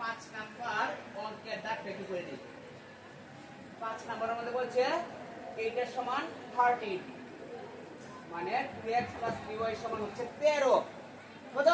পাঁচ নাম্বার অঙ্কের দাগটা একটু করে পাঁচ নাম্বারের মধ্যে বলছে এইটার সমান থার্টি মানে two x plus three y সমান হচ্ছে তেরো। কত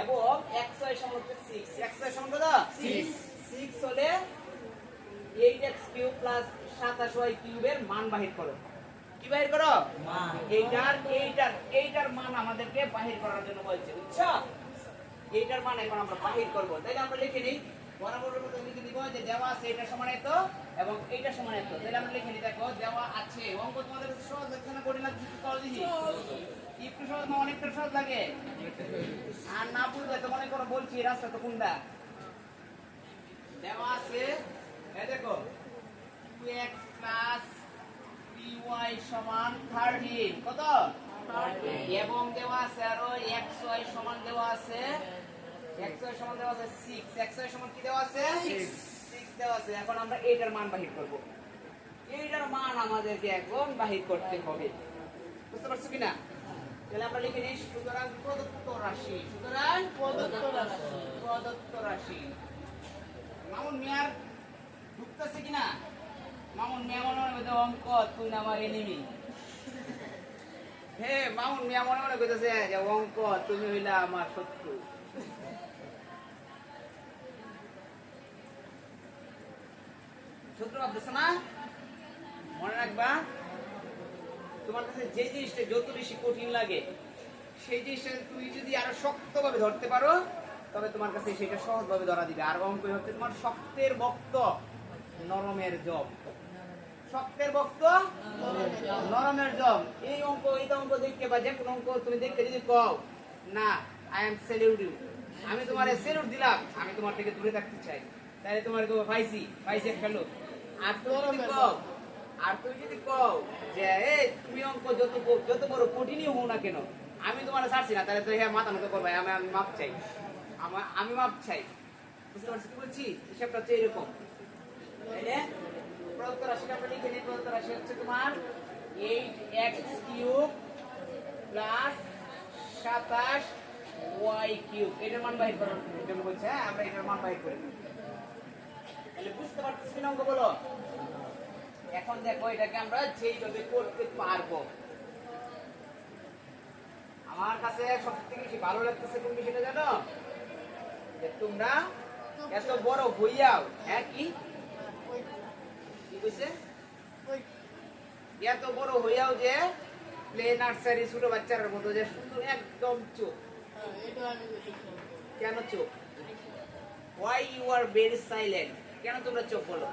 এবং এক্স ওয়াই সমান হচ্ছে সিক্স এক্স ওয়াই সমান কত? সিক্স হলে এইট এক্স কিউব প্লাস সাতাশ ওয়াই কিউবের মান বাহির করো। কি বাহির করো? এইটার এইটার এইটার মান আমাদেরকে বাহির করার জন্য বলছে বুঝছ? এইটার মান এখন আমরা বাহির করব। তাইলে আমরা লিখে নিই বরাবরের মতো লিখে দিব যে দেওয়া আছে এটা সমান এত এবং এইটা সমান এত তাহলে আমরা লিখে নিই দেখো দেওয়া আছে। অঙ্ক তোমাদের কাছে সহজ লাগছে না কঠিন লাগছে কল দিছি একটু সহজ না অনেকটা সহজ লাগে? আর না বুঝলে তো মনে করো বলছি রাস্তা তো কোনটা? দেওয়া আছে এই দেখো 2x প্লাস 3y সমান 13 কত? এবং দেওয়া আছে আরও xy সমান দেওয়া আছে xy সমান দেওয়া আছে 6 xy সমান কি দেওয়া আছে? 6 দেওয়া আছে। এখন আমরা এইটার মান বাহির করব। এইটার মান আমাদেরকে এখন বাহির করতে হবে। বুঝতে পারছ কিনা? তাহলে আমরা লিখে নিই সুতরাং প্রদত্ত রাশি। সুতরাং প্রদত্ত রাশি। প্রদত্ত রাশি। মামুন মিয়ার ঢুকতেছে কিনা? মামুন মিয়া মনে মনে করতে অঙ্ক তুই না আমার এনিমি হে মামুন মিয়া মনে মনে করতেছে যে অঙ্ক তুমি হইলা আমার শত্রু। না? মনে রাখবা, তোমার কাছে যে জিনিসটা যত বেশি কঠিন লাগে, সেই জিনিসটা তুমি যদি আরও শক্তভাবে ধরতে পারো, তবে তোমার কাছে সেটা সহজভাবে ধরা দিবে। আর অঙ্ক হচ্ছে তোমার শক্তের বক্ত, নরমের জব। শক্তের বক্ত, নরমের জব। এই অঙ্ক এই অঙ্ক দেখতে বা যে কোনো অঙ্ক তুমি দেখতে যদি কও, না আই এম সেলিউট ইউ আমি তোমার সেলিউট দিলাম, আমি তোমার থেকে দূরে থাকতে চাই। তাহলে তোমার পাইছি পাইছি একটা লোক আর তুমি যদি কও আর তুমি যদি কও যে এই তুমি অঙ্ক যত যত বড় কঠিনই হও না কেন আমি তোমার ছাড়ছি না তাহলে তো হ্যাঁ মাথা মতো করবে আমি আমি মাপ চাই। আমার আমি মাপ চাই। বুঝতে পারছি কি বলছি? হিসাবটা হচ্ছে এরকম। প্রদত্ত রাশিটা আমরা লিখে নিই প্রদত্ত রাশি হচ্ছে তোমার এইট এক্স কিউব প্লাস সাতাশ ওয়াই কিউব এটার মান করার জন্য বলছে হ্যাঁ আমরা এটার মান বাহির করে। তাহলে বুঝতে পারতেছি না অঙ্ক বলো। এখন দেখো এটাকে আমরা যেইভাবে করতে পারব। আমার কাছে সব থেকে বেশি ভালো লাগতেছে কোন বিষয়টা জানো? যে তোমরা এত বড় হইয়াও হ্যাঁ কি? এত বড় হইয়াও যে প্লে নার্সারি ছোট বাচ্চার মতো যে সুন্দর একদম চোখ। কেন চোখ? Why you are very silent কেন তোমরা চোখ বলো?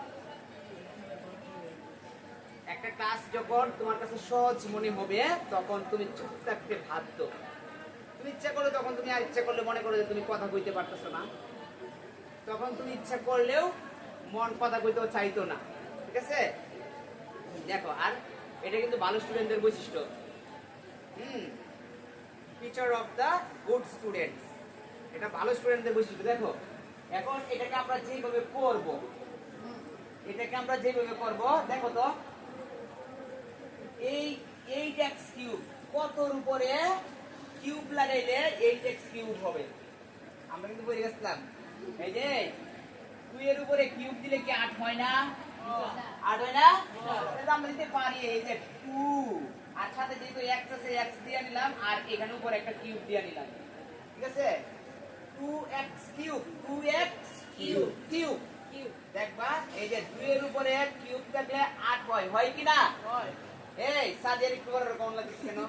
একটা ক্লাস যখন তোমার কাছে সহজ মনে হবে, তখন তুমি চুপ থাকতে বাধ্য তুমি ইচ্ছা করলে তখন তুমি আর ইচ্ছা করলে মনে করো যে তুমি কথা কইতে পারতেছো না। তখন তুমি ইচ্ছা করলেও মন কথা কইতেও চাইতো না। ঠিক আছে? দেখো, আর এটা কিন্তু ভালো স্টুডেন্টদের বৈশিষ্ট্য। হুম feature of the good students এটা ভালো স্টুডেন্টদের বৈশিষ্ট্য, দেখো। এখন এটাকে আমরা যেভাবে করব, এটাকে আমরা যেভাবে করব, দেখো তো, এই এইট এক্স কিউব কতর উপরে কিউব লাগাইলে এইট এক্স কিউব হবে? আমরা কিন্তু বলে গেছিলাম। এই যে দুই এর উপরে কিউব দিলে কি আট হয় না? আট হয় না? আমরা দিতে পারি এই যে টু আর সাথে যেহেতু এক্স আছে এক্স দিয়ে নিলাম, আর এখানে উপরে একটা কিউব দিয়ে নিলাম। ঠিক আছে? Two x cube two x cube cube দেখবা এই যে দুই এর উপরে কিউব থাকলে আট হয়। হয় কি না এই সাজের একটু বড় কেমন লাগছে কেন?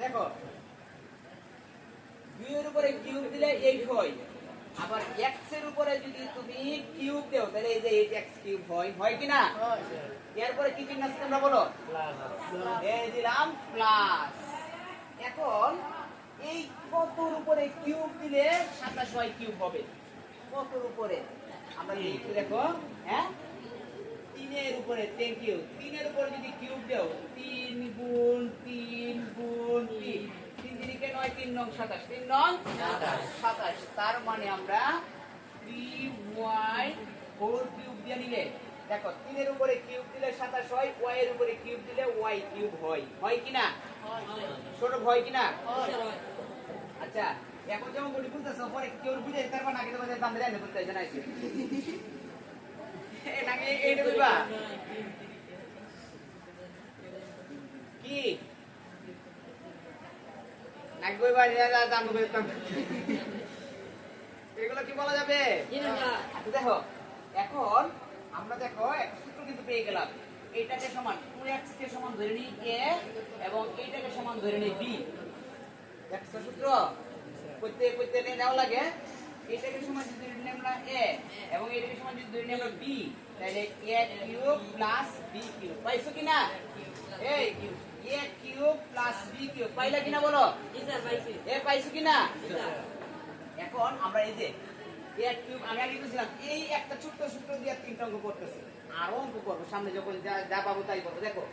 দেখো দুইয়ের উপরে কিউব দিলে এইট হয়। আবার এক্সের উপরে যদি তুমি কিউব দেও তাহলে এই যে এইট এক্স কিউব হয়। হয় কি না এরপরে কি চিহ্ন আছে তোমরা বলো? এই দিলাম প্লাস এখন এই কতর উপরে কিউব দিলে? সাতাশ ওয়াই কিউব হবে। কতর উপরে? আমরা লিখি দেখো। হ্যাঁ? তিনের উপরে থ্যাংক ইউ তিনের উপরে যদি কিউব দাও তিন গুণ তিন গুণ তিন। তিন দিকে নয়? তিন নং সাতাশ। তিন নং সাতাশ। তার মানে আমরা থ্রি ওয়াই ফোর কিউব দিয়ে নিলে দেখো তিনের উপরে কিউব দিলে সাতাশ হয় ওয়াই এর উপরে কিউব দিলে ওয়াই কিউব হয়। হয় কিনা ছোট হয় কিনা আচ্ছা এখন যেমন বলি বুঝতেছো পরে কেউ তারপর নাকি তোমার দাম দেয় না বুঝতে না এসে এ নাকি এইটা বুঝবা? কি? নাকি কইবা দাম দাম এগুলো কি বলা যাবে? আচ্ছা দেখো এখন আমরা দেখো একটা সূত্র কিন্তু পেয়ে গেলাম। এইটাকে সমান টু এক্স কে সমান ধরে নিই এ এবং এইটাকে সমান ধরে নিই বি একটা সূত্র? করতে করতে নেওয়া লাগে। এটাকে সমান যদি ধরে নিই আমরা এ এবং এটাকে সমান যদি ধরে নিই আমরা বি তাহলে a cube plus b cube. পাইছো কিনা? এই a cube plus b cube. পাইলা কিনা বলো? পাইছি। এ পাইছো কিনা? এখন আমরা এই যে এ কিউব আমি আগে বলছিলাম এই একটা ছোট্ট সূত্র দিয়ে তিনটা অঙ্ক করতেছি। আরও অঙ্ক করব, সামনে যখন যা যা পাবো তাই করব, দেখো।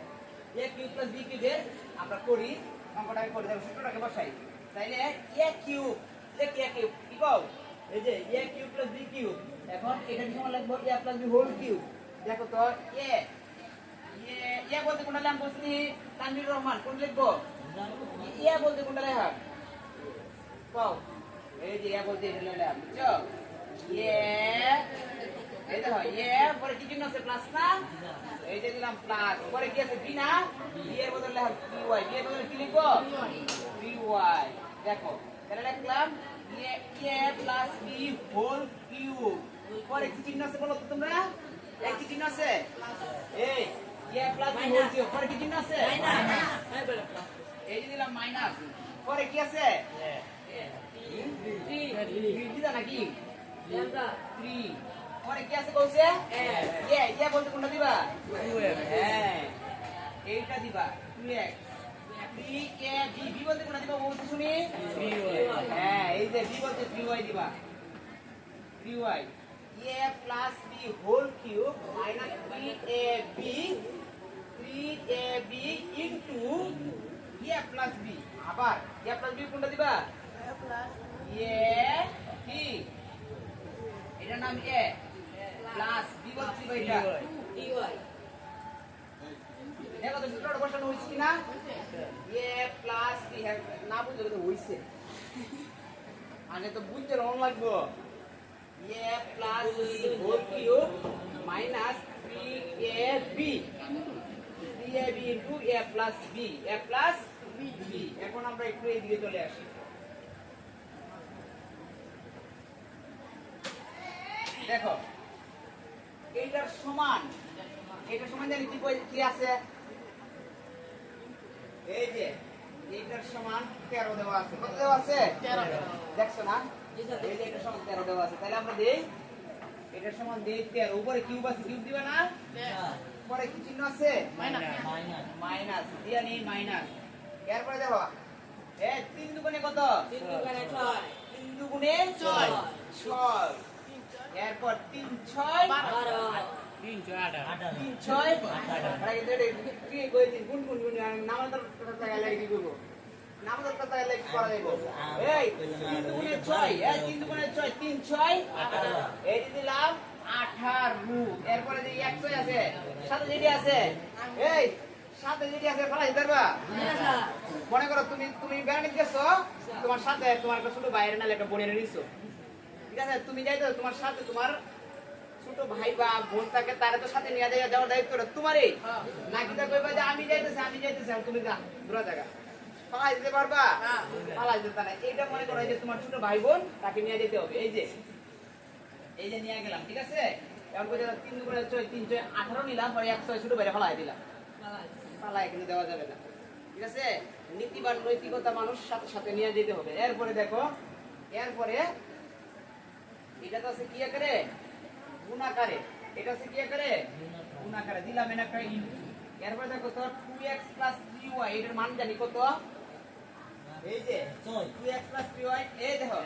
এ কিউব প্লাস বি কিউবের আমরা করি, অঙ্কটাকে করে দেবো সূত্রটাকে বসাই। তাইলে এ কিউব দেখ এ কিউব কি কও? এই যে a cube plus b cube এখন এটা কি সমান লিখব a plus b whole cube দেখো তো এ এ বলতে কোনটা লিখলাম বলছি তানভীর রহমান, কোন লিখব? এ বলতে কোনটা লেখা? কও। এই যে এ বলতে এটা লিখলাম বুঝছ? এ এই দেখো এ পরে কি চিহ্ন আছে প্লাস না এই যে দিলাম প্লাস পরে কি আছে বি না বি এর বদলে লেখা বি ওয়াই বি এর বদলে কি লিখব বি ওয়াই দেখো তাহলে লিখলাম a a plus b whole cube পরে কি চিহ্ন আছে বলো তো তোমরা এক কি চিহ্ন আছে এই a plus b whole cube পরে কি চিহ্ন আছে এই যে দিলাম মাইনাস পরে কি আছে নাকি থ্রি পরে কি আছে কইছে এ এ বলতে কোনটা দিবা? হ্যাঁ। এইটা দিবা 2x 3a b b বলতে কোনটা দিবা বলতে শুনি? হ্যাঁ এই যে b বলতে 3y দিবা। 3y a plus b whole cube minus 3ab 3ab into a plus b আবার a প্লাস b কোনটা দিবা? এ কি এটার নাম এ। প্লাস বি বলছি এটা দেখো তো সূত্রটা বসানো হয়েছে কিনা এ প্লাস বি না বুঝলে তো হইছে। আগে তো বুঝতে রং লাগবো। A plus b whole cube minus three a b three a b into a plus b a plus b এখন আমরা একটু এইদিকে চলে আসি। দেখো এইটার সমান। এইটার সমান জানি কি কি আছে? এই যে এইটার সমান তেরো দেওয়া আছে। কত দেওয়া আছে? দেখছ না? এই যে এটার সমান তেরো দেওয়া আছে। তাহলে আমরা দেই এটার সমান দেই তেরো। উপরে কিউব আছে কিউব দিবে না? পরে কি চিহ্ন আছে? মাইনাস। দিয়া নেই মাইনাস। এরপরে দেখো এ তিন দুগুণে কত? দুগুণে এরপর তিন ছয় তিন ছয় আরে কিন্তু এটা গুন গুন গুন নামাজের কথা তাই লাগি কি করব? নামাজের কথা তাই লাগি করা যাইব? এই তিন দুগুণে ছয় এই তিন দুগুণে ছয় তিন ছয় এই দিলাম আঠারো। এরপরে যে একশো আছে সাথে যেটি আছে এই সাথে যেটি আছে ফেলা যেতে মনে করো তুমি তুমি বেড়াতে গেছো তোমার সাথে তোমার একটা ছোট বাইরে নালে একটা বোনের নিছো। ঠিক আছে তুমি যাইতো তোমার সাথে তোমার ছোট ভাই বা বোন থাকে তারে তো সাথে নিয়ে যাওয়া যাওয়ার দায়িত্ব তোমারই। নাকি তা কইবা যে আমি যাইতেছি আমি যাইতেছি তুমি যা দূরা জায়গা পালাই দিতে পারবা? পালাই দিতে পারে এইটা মনে করো যে তোমার ছোট ভাই বোন তাকে নিয়ে যেতে হবে। এই যে এই যে নিয়ে গেলাম ঠিক আছে? এখন কই তিন করে ছয় তিন ছয় আঠারো নিলাম পরে একশো ছোট বাইরে ফালাই দিলাম। এখানে দেওয়া যাবে না। ঠিক আছে? নীতিবান নৈতিকতা মানুষ সাথে সাথে নিয়ে যেতে হবে। এরপরে দেখো এরপরে এটা তো আছে কি আকারে? গুণাকারে এটা আছে কি আকারে? গুণাকারে দিলাম এর একটা ইনটু এরপরে দেখো তো 2x 3y এটার মান জানি কত? এই যে 2x 3y এই দেখো।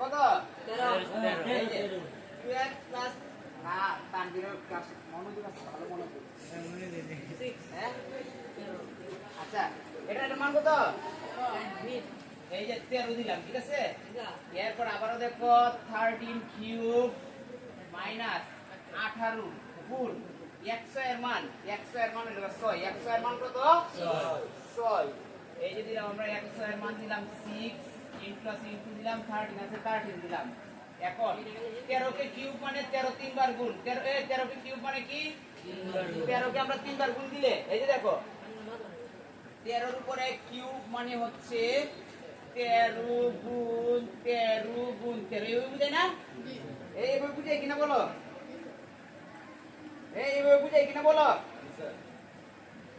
কত? এই যে 2x হ্যাঁ তানভীরের ক্লাস মনোযোগ আছে ভালো মনোযোগ। হ্যাঁ আচ্ছা এটা একটা মান কত? এই যে তেরো দিলাম ঠিক আছে? এরপর আবারও দেখো থার্টিন কিউব মাইনাস আঠারো গুণ একশো এর মান একশো এর মান ছয়। একশো এর মান কত? ছয়। এই যে দিলাম আমরা একশো এর মান দিলাম সিক্স ইন্টু ইন্টু দিলাম থার্টিন আছে থার্টিন দিলাম। এখন তেরোকে কিউব মানে তেরো তিনবার গুণ। তেরো তেরোকে কিউব মানে কি? তেরোকে আমরা তিনবার গুণ দিলে এই যে দেখো। তেরোর উপরে কিউব মানে হচ্ছে তেরো গুণ তেরো গুণ তেরো। এইভাবে বুঝে না? এইভাবে বুঝে কিনা বলো? এই এইভাবে বুঝে কিনা বলো?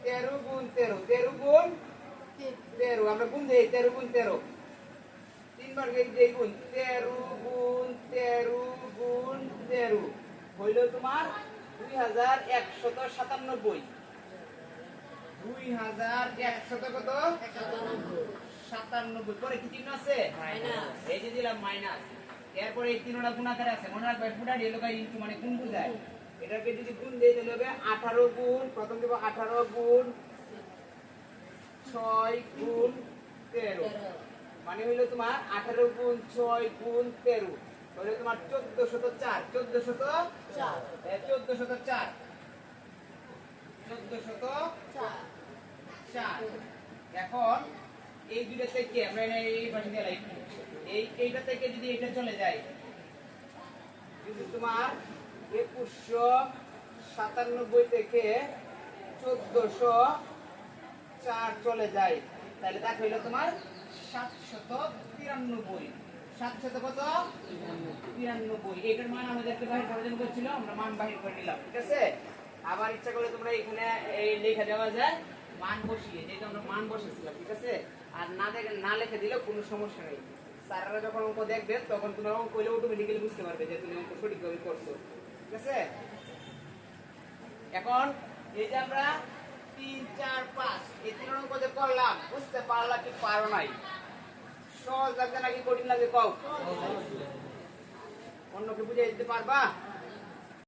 তেরো গুণ তেরো তেরো গুণ তেরো। আমরা গুণ দিই, তেরো গুণ তেরো। তিনবার গেই গুণ। তেরো গুণ তেরো গুণ তেরো। হইল তোমার দুই হাজার একশত সাতানব্বই। দুই হাজার একশত কত? সাতানব্বই পরে কি চিহ্ন আছে? এই যে দিলাম মাইনাস এরপরে এই তিনটা গুণাকারে আছে? মনে রাখবে ফুটারি এলাকা ইন্টু মানে গুণ বুঝায়? এটাকে যদি গুণ দিয়ে দিলে হবে? আঠারো গুণ প্রথম দেবো আঠারো গুণ ছয় গুণ তেরো। মানে হইল তোমার আঠারো গুণ ছয় গুণ তেরো। হইল তোমার চোদ্দ শত চার। চোদ্দ শত চোদ্দ শত চার। চোদ্দ শত চার। এখন এই দুইটা থেকে আমরা এই পাশে দিয়ে লিখব। এই, এইটা থেকে যদি এটা চলে যায়, যদি তোমার একুশশো সাতানব্বই থেকে চোদ্দশো চার চলে যায়, তাহলে দেখ হইল তোমার সাতশত তিরানব্বই। সাতশত কত? তিরানব্বই। এটার মান আমাদেরকে বাহির বলছিল, আমরা মান বাহির করে নিলাম, ঠিক আছে? আবার ইচ্ছা করলে তোমরা এখানে এই লেখা দেওয়া যায়, মান বসিয়ে যেটা আমরা মান বসেছিলাম, ঠিক আছে? আর না দেখে, না লিখে দিলেও কোনো সমস্যা নেই। স্যাররা যখন অঙ্ক দেখবে, তখন তোমরা অঙ্ক করলে অটোমেটিক্যালি বুঝতে পারবে যে তুমি অঙ্ক সঠিকভাবে করছ। ঠিক আছে? এখন এই যে আমরা তিন, চার, পাঁচ, এই তিন অঙ্ক যে করলাম, বুঝতে পারলা কি পারো নাই? সহজ লাগছে নাকি কঠিন লাগে কও? অন্যকে বুঝে দিতে পারবা?